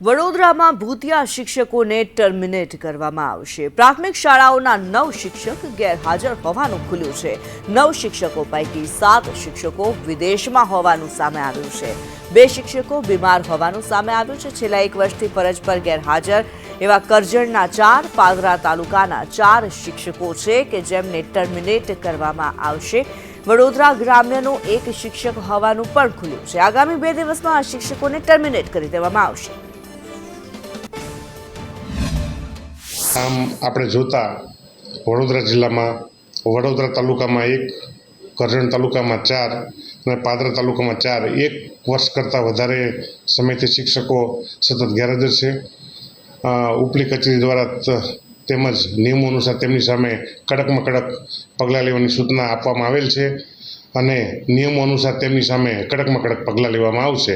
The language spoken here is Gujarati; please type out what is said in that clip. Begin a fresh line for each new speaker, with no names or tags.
વડોદરામાં ભૂતિયા શિક્ષકોને ટર્મિનેટ કરવામાં આવશે. પ્રાથમિક શાળાઓના નવ શિક્ષક ગેરહાજર હોવાનું ખુલ્યું છે. નવ શિક્ષકો પૈકી સાત શિક્ષકો વિદેશમાં હોવાનું સામે આવ્યું છે. બે શિક્ષકો બીમાર હોવાનું સામે આવ્યું છે. છેલ્લા એક વર્ષથી ફરજ પર ગેરહાજર એવા કરજણના ચાર, પાદરા તાલુકાના ચાર શિક્ષકો છે કે જેમને ટર્મિનેટ કરવામાં આવશે. વડોદરા ગ્રામ્યનો એક શિક્ષક હોવાનું પણ ખુલ્યું છે. આગામી બે દિવસમાં આ શિક્ષકોને ટર્મિનેટ કરી દેવામાં આવશે.
આમ આપણે જોતા વડોદરા જિલ્લામાં, વડોદરા તાલુકામાં એક, કરજણ તાલુકામાં ચાર અને પાદરા તાલુકામાં ચાર. એક વર્ષ કરતાં વધારે સમયથી શિક્ષકો સતત ગેરહાજર છે. ઉપલી કચેરી દ્વારા તેમજ નિયમો અનુસાર તેમની સામે કડકમાં કડક પગલાં લેવાની સૂચના આપવામાં આવેલ છે અને નિયમો અનુસાર તેમની સામે કડકમાં કડક પગલાં લેવામાં આવશે.